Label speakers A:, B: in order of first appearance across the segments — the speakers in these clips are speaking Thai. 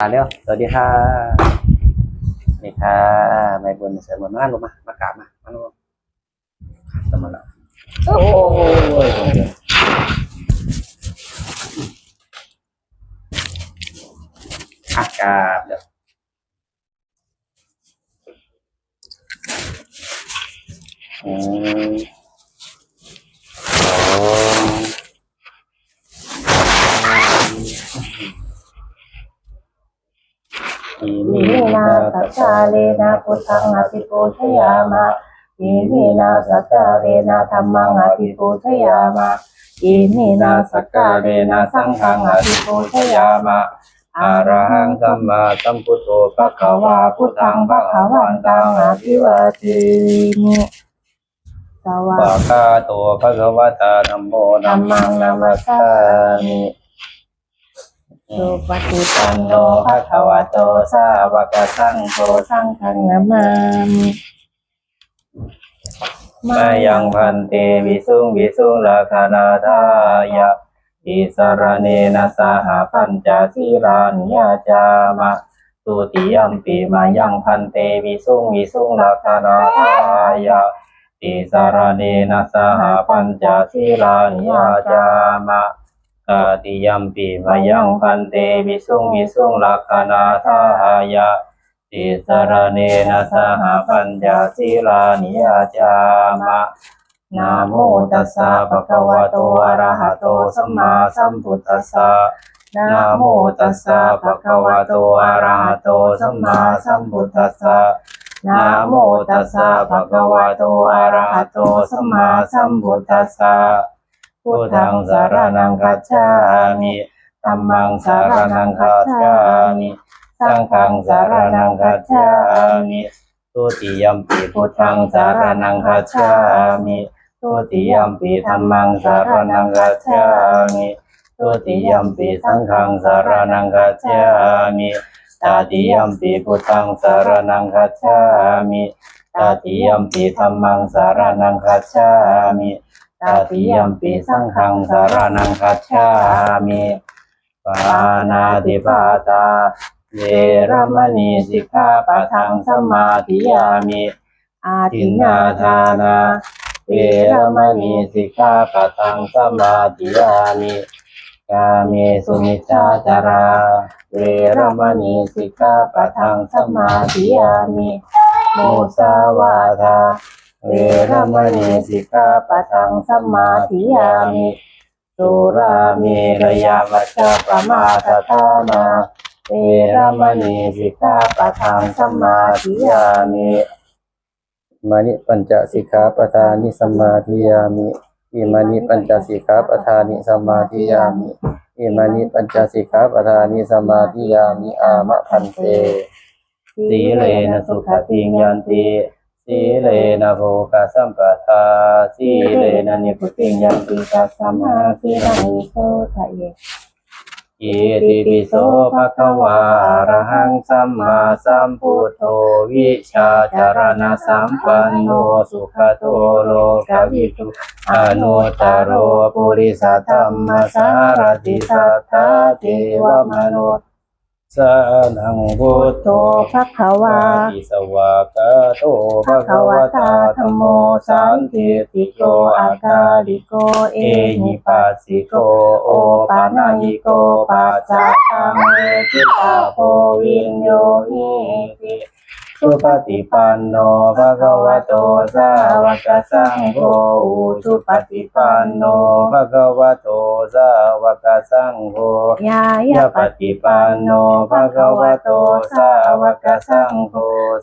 A: อ่าเร็วสวัสดีค่ะนี่ค่ะไม่บุญเสริมบุญมาลงมามากราบมามาลงสมณะโอ้ยอะกาบเดี๋ยวอืมโอ้อิ
B: อิมินาสั จจาเรนะพุทธังอภิปูชยามะอิมินาสัจจาเรนะธัมมังอภิปูชยามะอิมินาสัจจาเรนะสังฆังอภิปูชยามะ
A: อะระหังสัมมาสัมพุทโธ
B: ภะคะวาพุทธังภะคะวันตังอภิวาเทมิสวา
A: ปะกาโตภะคะวะตาธัมโม
B: ธั
A: ธั
B: ม
A: ม
B: มั
A: มั
B: ง
A: ง
B: นา
A: นา
B: มั
A: มั
B: ส
A: ส
B: สา
A: สา
B: มิ
A: มิ
B: สุปฏิปันโนภะคะวะโตสาวกสังโฆสังฆังนามามิ
A: มายังพันเตวิสุงวิสุงราคานาทายะอิสรเนนะสหปัญจศีรานิยาจามะตุติยัมปีมายังพันเตวิสุงวิสุงราคานาทายะอิสรเนนะสหปัญจศีรานิยาจามะ กาติยัมปีมายังพันเตวิสุงวิสุงลักขณาทายะติสรเนนะสหปัญญาศีลานิยาจามะนะโมตัสสะภะคะวะโตอะระหะโตสัมมาสัมพุทธัสสะนะโมตัสสะภะคะวะโตอะระหะโตสัมมาสัมพุทธัสสะนะโมตัสสะภะคะวะโตอะระหะโตสัมมาสัมพุทธัสสะ พุทธังสารนังคัจฉามิธัมมังสารนังคัจฉามิสังฆังสารนังคัจฉามิทุติยมปิพุทธังสารนังคัจฉามิทุติยมปิธัมมังสารนังคัจฉามิทุติยมปิสังฆังสารนังคัจฉามิตาติยมปิพุทธังสารนังคัจฉามิตาติยมปิธัมมังสารนังคัจฉามิ ตาติยมปิสังฆังสารนังคัจฉามิปานาติปาตาเวรมณีสิกขาปะทังสมาธิยามิ
B: อา
A: ทิน
B: นา
A: นา
B: ทา
A: นาเวรมณีสิกขาปะทังสมาธิยามิกาเมสุมิจาจาราเวรมณีสิกขาปะทังสมาธิยามิโมสาวาทา เวรมณีสิกขาปะทังสัมมาธิยามิสุราเมระยามัจจปมาทธานาเวรมณีสิกขาปะทังสัมมาธิยามิมานิปัญจสิกขาปทานิสมาธิยามิอิมานิปัญจสิกขาปทานิสมาธิยามิอิมานิปัญจสิกขาปทานิสมาธิยามิอามะพันเตสีเลนะสุขติงยันติ สีเลนะโภคสัมปทาสีเลนะนิพุติงยันติตัสสมมาสีลัง
B: โสทะเย
A: อิติปิโสภะคะวาระหังสัมมาสัมพุทโธวิชาจารณะสัมปันโนสุขโตโลกวิทุอนุตตรโรปุริสธรรมสารติสัทธาเทวมนุษ สานังพุทโธ
B: โตภะคะวา
A: อิสวากาโตภะคะวะตาธัมโมสันติติโกอาคาลิโก เอหิปัสสิโก โอปานายิโกปัจจัตังเวทิตาโพวินโยหิติ สุปฏิปันโนภะคะวะโตสาวกสังโฆอุชุปฏิปันโนภะคะวะโตสาวกสังโฆ
B: ยาย
A: ยะ
B: ป
A: ปฏิปันโนภะคะวะโตสาวกสังโฆ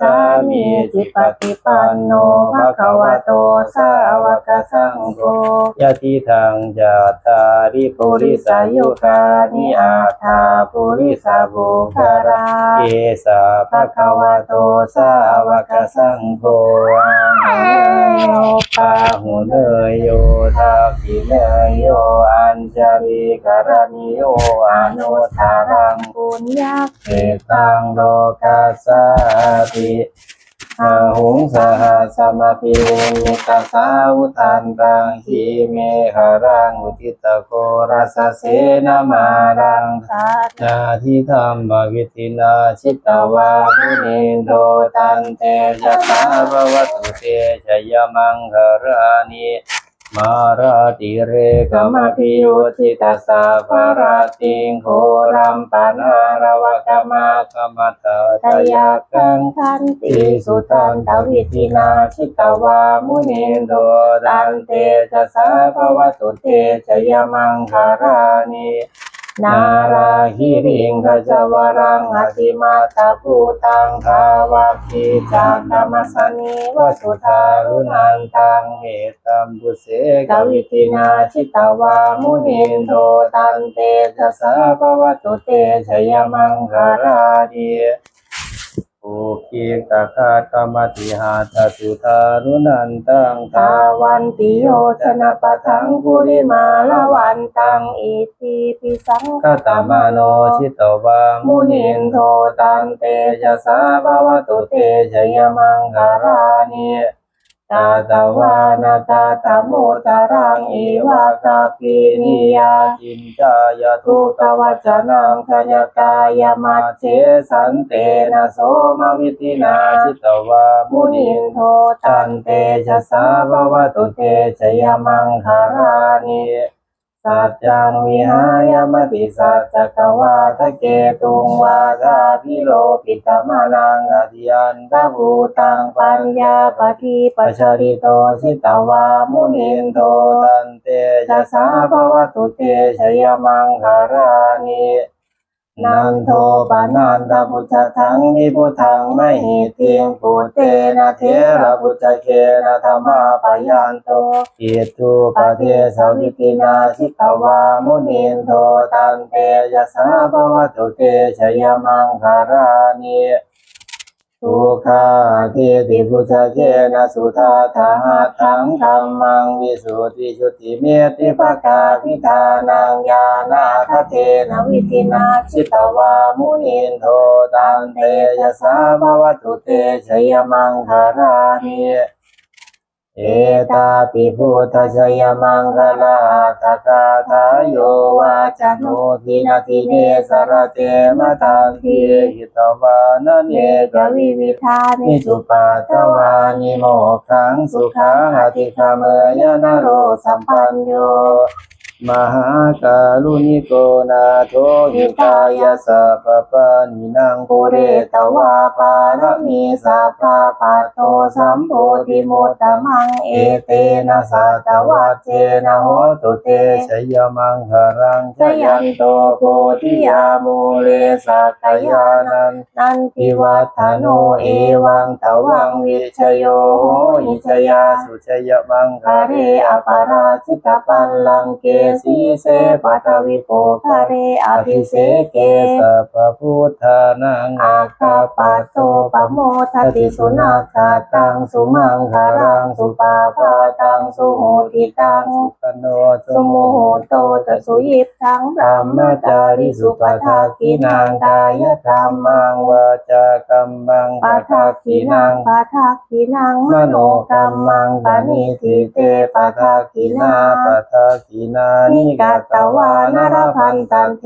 A: สามีจิปฏิปันโนภะคะวะโตสาวกสังโฆยะติทังจัตตาริปุริสายุคานิอาถาปุริสาบุคาราเอสาภะคะวะโตสาวกสังโฆโยปาหุเนยโยทัพพิเนยโยอัญจาริกรณิโยอนุทารัง
B: ปุญญา
A: เตตังโลกัสสติ
B: หัง
A: หุงสหัสมาพิวุนิตาสาวุทันตังหิเมหรังอุทิตโกรัสเสนามารัง
B: สาธุ
A: นาทิธรรมวิตินาชิตวามุนินโดตันเตยะสาภวตุเตชยมังคารานิ มาราติเรกมพิโยติตาสาภาราติงโครัมปนารวกมากรรมตาตยากัง
B: ทันติสุตันตวิ
A: วิ
B: ตินาชิตวาวามุนิ
A: น
B: โด
A: ด
B: ตันเต
A: ต
B: จะสา
A: สา
B: ภว
A: ว
B: ตุเต
A: เต
B: ช
A: ช
B: ยมังคารา
A: รา
B: นิ
A: นานา
B: รา
A: รา
B: หิ
A: หิ
B: ริง
A: กั
B: จ
A: จ
B: ว
A: ว
B: รังอติมาตาภูตังทา
A: วา
B: พีจา
A: กธ
B: ร
A: ร
B: มสนิวสุทารุนั
A: น
B: ตัง
A: เหตัมบุเส
B: กวิตินา
A: นา
B: ชิตาวามุนิ
A: น
B: โด
A: โด
B: ตั
A: ตั
B: นเต
A: เต
B: จะ
A: จะ
B: ส
A: สา
B: ภว
A: ว
B: ตุเตชยมังคารา
A: ดี คตาคาตมติหาตสุทารุนันตัง
B: ตาวันติโยชนะปะทังกุริมาละวันตังอิติปิสัง
A: กตมโนชิตวามุนินโทตันเตจะสาภวตุเตชยมังคารานิ ตาตาวานาตาตโมตารังอิวากาปินิยาจินจายทุตวั
B: วั
A: จ
B: นั
A: นั
B: งทายกายมัจเจสันเตนะโสมวิตินา
A: จิตวามุนิ
B: น
A: โท
B: ตันเตจะสาววตุเตชยมังคารานิ สัจจังวิหายมติสัจจกวาทะเกตุงวาทาพิโลปิตมานัง
A: อาทิยัน
B: ตภูตังปัญญาปฏิปัชริโตสิตวามุนินโต
A: ตันเต
B: จะสาภวตุเตชยมังคารานิ นันโทปนันตพุทธทังนิพุทธังไม่หิติงปุเตนะเทระพุทธเคนะธรรมาปยันโต
A: อิทุป
B: ป
A: เท
B: ฏิ
A: ส
B: ส
A: วิ
B: วิ
A: ตินาชิต
B: วามุนินโทตันเตยสาภวตุเตชยมังคารานิ ทุกขาเทติพุทธเจนะสุทาทาหัตถังธรรมังวิสุทธิชุติเมติภกาพิธานังญาณาคเทนะวิธินาชิตวามุนินโทตันเตยสาภวตุเตชยมังคารานิ เอตาปิพุทธชยมังคลาตกาทายโยวาจโนทินาทิเนสรเตมตังที
A: หิตวานเน
B: เกวิวิธานิสุปา
A: ปา
B: ท
A: ท
B: วานิโม
A: ขังสุขังอติคามยนโรสัมปันโย มหากาลุนิโกนาโทหิตายาสัพปะนินาง
B: ปุเรตวาวาปารมีสัพพะปัตโตสัมโพธิโมตตมังเอเตนะสัตวัเจนะโหตุเต
A: ชยมังคารัง
B: สยันโตโพธิยามูเลสักยานันนันทิวัฒโนเอวังตวังวิชโยหิชยา
A: สุชยมัง
B: คาเรอปาราชิตปัลลังเกสีเสปัทวิโปคาเรอภิเสเก
A: สัพพุทธานัง
B: อาคาปัตโตปโมทติสุนาคาตังสุมังคารังสุปาปาตังสุโหติตัง
A: ปโน
B: สุโมโหโตตสุยิบทังพระมจาริสุปทากินางกายกรรมัง
A: วาจากัมมัง
B: ปาทากินังปาทากินังมโนกรรมังปานิทิเตปาทากินา
A: ปะทากินา
B: นิ
A: นิ
B: กาตวานรพันตันเท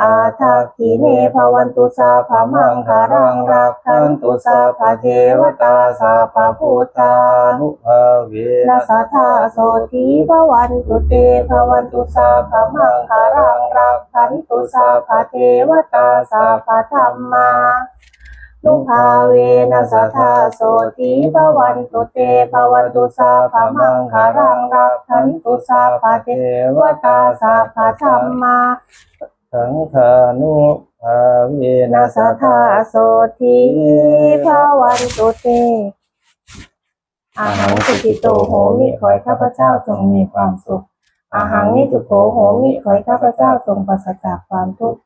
B: อาทากิเนภวันตุสาภามังคารังรักขันตุสาภาเทวตาสาภาพุทธา
A: นุภาเว
B: นาสธาโสทีภวันตุเตภวันตุสาภามังคารังรักขันตุสาภาเทวตาสาภาธรรมา นุภาเวนัสธาโสทีภวันตุเตภวันตุสาภมังคารังรักขันตุสาภาเทวตาสาภาธรรมา
A: สังฆานุภาเว
B: นา
A: นะ
B: สธาโสทีภวันตุเตอาหารสุกิโตโหมิขอให้ข้าพเจ้าจงมีความสุขอาหารนิจุโขโหมิขอให้ข้าพเจ้าจงปราศจากความทุกข์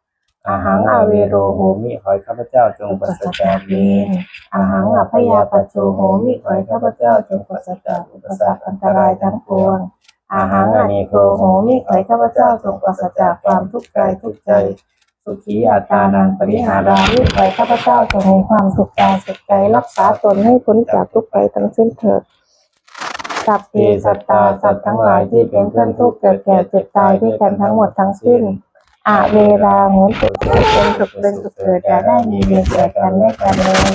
B: อาหารอาเวโรโหมิ
A: ขอให้ข้าพเจ้าจง
B: ป
A: รา
B: รา
A: ศ
B: ศ
A: จา
B: กก
A: เว
B: เว
A: ร
B: รอาหารอัพยาปัจโจโหมิขอให้ข้าพเจ้าจงปราศจากอุปสรรคอันตรายทั้งปวงอาหารอานิโกโหมิขอให้ข้าพเจ้าจงปราศจากความทุกข์กายทุกข์ใจ
A: สุขีอัตานังปริหารา
B: วิไปข้าพเจ้าจงมีความสุขกายสุขใจรักษาตนให้พ้นจากทุกข์ไปทั้งสิ้นเถิดสัพเพสัตตาสัตว์ทั้งหลายที่เป็นเพื่อนทุกข์เกิดแก่เจ็บตายด้วยกันทั้งหมดทั้งสิ้น อาเวลาโหนตุสุขเป็นสุขเป็นสุขเกิดอย่าได้มีเวรแก่กันและกันเลย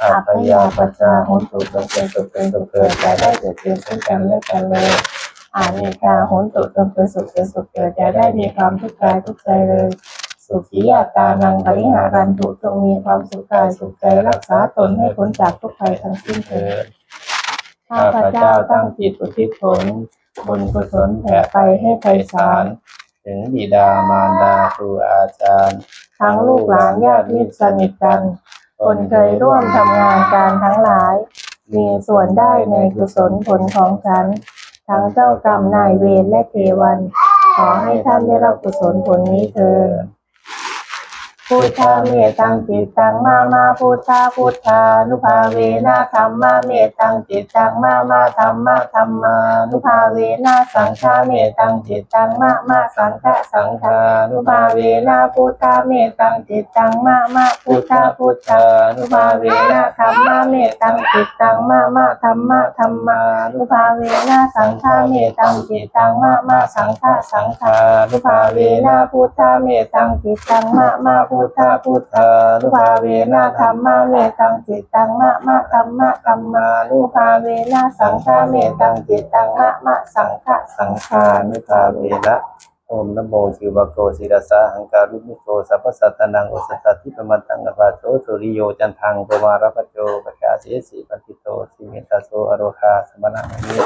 A: อัป
B: พ
A: ยายาปัจ
B: จาจา
A: หุ
B: หุ
A: นตุ
B: ตุ
A: จ
B: จ
A: ง
B: ง
A: เป็
B: น
A: สุขเป็
B: น
A: สุขเกิด
B: ด
A: อย่า
B: อย่า
A: ได้เกิด
B: ด
A: เกิ
B: เกิ
A: ด
B: ด
A: เป็
B: น
A: ซึ่งกั
B: นน
A: และกั
B: น
A: เล
B: ยอาเนกาหุนตุจงเป็นสุขเป็นสุขเกิดอย่าได้มีความทุกข์กายทุกใจเลย สุขีอัตตานังปริหารันตุจงมีความสุขกายสุขใจรักษาตนให้พ้นจากทุกภัยทั้งสิ้นเถิดข้าพเจ้าตั้งจิตอุทิศผลบุญกุศลแผ่ไปให้ไพศาล
A: ถึงบิดามารดาครูอาจารย์
B: ทั้งลูกหลานญาติมิตรสนิทกัน คนเคยร่วมทำงานการทั้งหลาย มีส่วนได้ในกุศลผลของฉัน ทั้งเจ้ากรรมนายเวรและเทวัน ขอให้ท่านได้รับกุศลผลนี้เถิด พุทธาเมตังจิตตังมามาพุทธาพุทธานุภาเวนะธรรมาเมตังจิตตังมามาธรรมะธรรมานุภาเวนะสังฆาเมตังจิตตังมามาสังฆะสังฆานุภาเวนะพุทธาเมตังจิตตังมามาพุทธาพุทธานุภาเวนะธรรมาเมตังจิตตังมามาธรรมะธรรมานุภาเวนะสังฆาเมตังจิตตังมามาสังฆะสังฆานุภาเวนะพุทธาเมตังจิตตังมามาพุทธาพุทธานุภาเวนะธรรมาเมตังจิตตังมามาธรรมะธรรมานุภาเวนะสังฆาเมตังจิตตังมามาสังฆะสังฆานุภาเว
A: นะโอมนโมชิวโกศิรสาหังการุณิโกสัพพสัตตนังอุสตติปมันตังอภาโสสุริโยจันทังปมารพโจปชาเสสีปันติโตสิเมตาโสอโรคาสมณะมิ